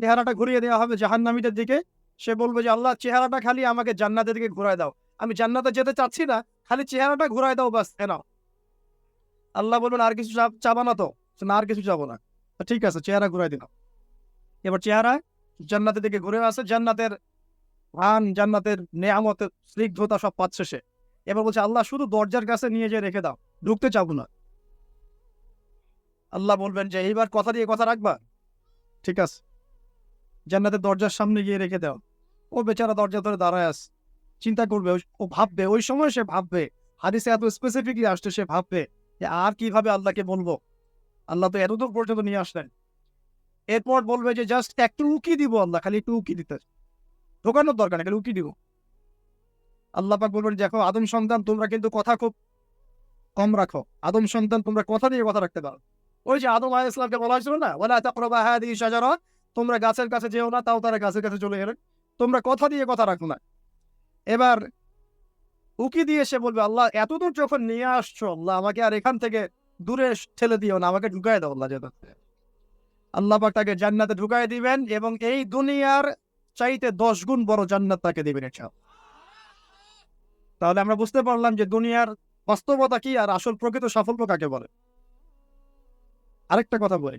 চেহারাটা ঘুরিয়ে দেওয়া হবে জাহান্নামীদের দিকে। সে বলবে যে, আল্লাহ, চেহারাটা খালি আমাকে জান্নাতের দিকে ঘুরায় দাও। আমি জান্নাতে যেতে চাচ্ছি না, খালি চেহারাটা ঘুরায় দাও বাস এ আল্লাহ বলবেন, আর কিছু চাবা না তো? না, আর কিছু চাবো না। ঠিক আছে, চেহারা ঘুরাই দিলাম। এবার চেহারা জান্নাতের দিকে ঘুরে আসে। জান্নাতের ধান জান্নাতের নেয়ামতের স্নিগ্ধতা সব পাচ্ছে সে। এবার বলছে, আল্লাহ, শুধু দরজার কাছে নিয়ে যেয়ে রেখে দাও, ঢুকতে চাবো না। আল্লাহ বলবেন যে, এইবার কথা দিয়ে কথা রাখবা? ঠিক আছে। জান্নাতের দরজার সামনে গিয়ে রেখে দাও। ও বেচারা দরজা ধরে দাঁড়ায় আস চিন্তা করবে ও ভাববে, ওই সময় সে ভাববে, হাদিসে এত স্পেসিফিকলি আসছে, সে ভাববে যে আর কীভাবে আল্লাহকে বলব। আল্লাহ তো এতদূর পর্যন্ত নিয়ে আসলেন। এরপর বলবে যে জাস্ট একটু উকি দিব আল্লাহ, খালি একটু উকি দিতে। ঢোকানোর দরকার খালি উকি দিব। আল্লাহ পাক বলবেন, দেখো, আদম সন্তান, তোমরা কিন্তু কথা খুব কম রাখো। আদম সন্তান, তোমরা কথা দিয়ে কথা রাখতে পারো। ওই যে আদম আলাইহিস সালামকে বলা হয়েছিল না, ওয়ালা তাকরাবা হাদিহি শাজারা তোমরা গাছের কাছে যেও না, তাও তারা গাছের কাছে চলে গেলেন তোমরা কথা দিয়ে কথা রাখো না। এবার উকি দিয়ে সে বলবে, আল্লাহ, এতদূর যখন নিয়ে আসছো, আল্লাহ, আমাকে আর এখান থেকে দূরে ঠেলে দিও না, আমাকে ঢুকায় দাও আল্লাহ যেন। আল্লাহ পাক তাকে জান্নাতে ঢুকায় দিবেন এবং এই দুনিয়ার চাইতে দশ গুণ বড় জান্নাত তাকে দিবেন এটা তাহলে আমরা বুঝতে পারলাম যে দুনিয়ার বাস্তবতা কি আর আসল প্রকৃত সাফল্য কাকে বলে। আরেকটা কথা বলি।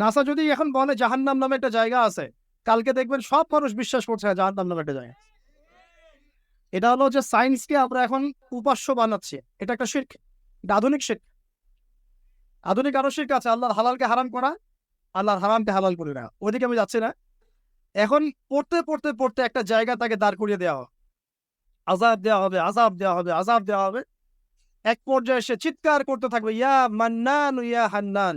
নাসা যদি এখন বলে জাহান্নাম নামে একটা জায়গা আছে কালকে দেখবেন সব মানুষ বিশ্বাস করছে হ্যাঁ, জাহান্নাম নামে একটা জায়গা। এটা হলো যে সায়েন্সকে আমরা এখন উপাস্য বানাচ্ছি। এটা একটা শির্ক এটা আধুনিক শির্ক। আধুনিক আরও শির্ক আছে আল্লাহর হালালকে হারাম করা আল্লাহর হারামকে হালাল করে না। ওইদিকে আমি যাচ্ছি না। এখন পড়তে পড়তে পড়তে একটা জায়গা তাকে দাঁড় করিয়ে দেওয়া হবে। আজাব দেওয়া হবে আজাব দেওয়া হবে আজাব দেওয়া হবে। এক পর্যায়ে সে চিৎকার করতে থাকবে ইয়া মান্নান ইয়া হান্নান।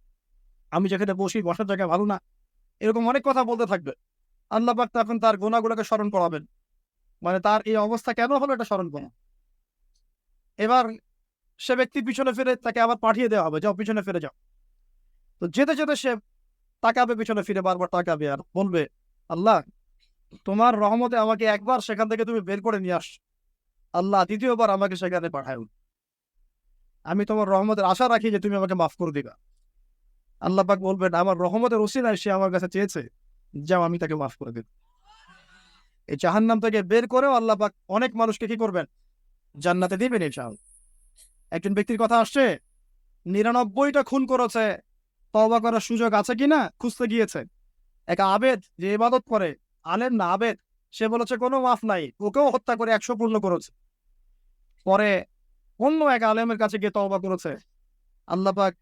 আমি যেখানে বসি বসার জায়গা ভালো না। এরকম অনেক কথা বলতে থাকবে। আল্লাহ পাক তখন তার গোনাগুলোকে স্মরণ করাবেন। মানে তার এই অবস্থা কেন হলো এটা স্মরণ করা? এবার সে ব্যক্তি পিছনে ফিরে তাকে আবার পাঠিয়ে দেওয়া হবে। যাও, পিছনে ফিরে যাও। তো যেতে যেতে সে তাকাবে, পিছনে ফিরে বারবার তাকাবে আর বলবে, আল্লাহ, তোমার রহমতে আমাকে একবার সেখান থেকে তুমি বের করে নিয়ে আস। আল্লাহ, দ্বিতীয়বার আমাকে সেখানে পাঠায় আমি তোমার রহমতের আশা রাখি যে তুমি আমাকে মাফ করে দিবা। আল্লাহ পাক বলবেন, আমার রহমতের ওসিলায় সে আমার কাছে চেয়েছে, যাও, আমি তাকে মাফ করে দেব। এই জাহান্নাম থেকে বের করেও আল্লাহ পাক অনেক মানুষকে কি করবেন? জান্নাতে দিবেন এই চাল একজন ব্যক্তির কথা আসছে, নিরানব্বইটা খুন করেছে, তওবা করার সুযোগ আছে কিনা? খুঁজতে গিয়েছে। এক আবেদ যে ইবাদত করে, আলেম না, আবেদ, সে বলেছে, কোনো মাফ নাই, ওকেও হত্যা করে একশো পূর্ণ করেছে। পরে অন্য এক আলেমের কাছে গিয়ে তওবা করেছে। আল্লাহ পাক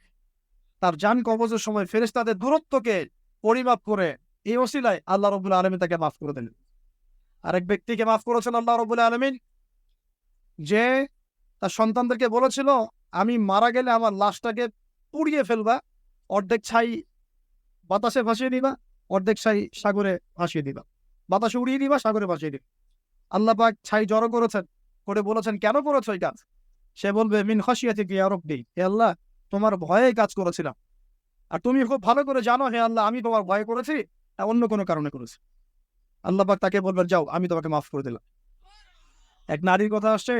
তার যান কবজের সময় ফেরেস তাদের দূরত্বকে পরিমাপ করে এই ওসিলায় আল্লাহ রবুল আলমিন তাকে মাফ করে দিলেন। আরেক ব্যক্তিকে মাফ করেছেন আল্লাহ রবুল আলমিন, যে তার সন্তানদেরকে বলেছিল, আমি মারা গেলে আমার লাশটাকে পুড়িয়ে ফেলবা, অর্ধেক ছাই বাতাসে ভাসিয়ে দিবা, অর্ধেক ছাই সাগরে ভাসিয়ে দিবা। বাতাসে উড়িয়ে দিবা, সাগরে ভাসিয়ে দিবা। আল্লাহ পাক ছাই জড়ো করেছেন, করে বলেছেন, কেন করেছ এই কাজ? সে বলবে, মিন খসিয়াতে কি আরব নেই আল্লাহ তোমার ভয়ে কাজ করেছিলাম। আর তুমি খুব ভালো করে জানো, হে আল্লাহ, আমি তোমার ভয় করেছি অন্য কোনো কারণে করেছি। আল্লাহ পাক তাকে বলবেন, যাও, আমি তোমাকে মাফ করে দিলাম। এক নারীর কথা আসছে,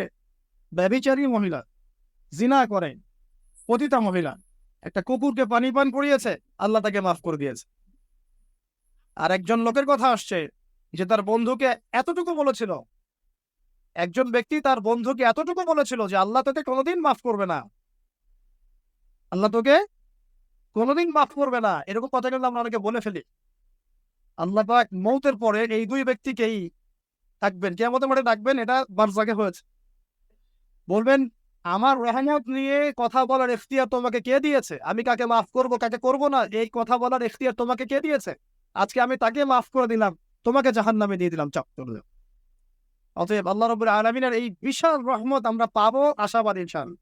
ব্যভিচারী মহিলা, জিনা করেন পতিতা মহিলা, একটা কুকুরকে পানি পান করিয়েছে, আল্লাহ তাকে মাফ করে দিয়েছে। আর একজন লোকের কথা আসছে, যে তার বন্ধুকে এতটুকু বলেছিল, একজন ব্যক্তি তার বন্ধুকে এতটুকু বলেছিল যে আল্লাহ তোকে কোনোদিন মাফ করবে না। আল্লাহ তোকে কোনোদিন মাফ করবে না। এরকম কথা কিন্তু আমরা অনেকে বলে ফেলি। আল্লাহ পাক মৌতের পরে এই দুই ব্যক্তিকেই থাকবেন কেমন মাঠে ডাকবেন, এটা বারজাকে হয়েছে। বলবেন, আমার রেহানাত নিয়ে কথা বলার এখতিয়ার তোমাকে কে দিয়েছে? আমি কাকে মাফ করব, কাকে করব না? এই কথা বলার এখতিয়ার তোমাকে কে দিয়েছে? আজকে আমি তাকে মাফ করে দিলাম, তোমাকে জাহান নামে দিয়ে দিলাম। চাপ করে দিলাম অতএব আল্লাহ রবুল আলমিনের এই বিশাল রহমত আমরা পাবো আশাবাদ, ইনশাআল্লাহ।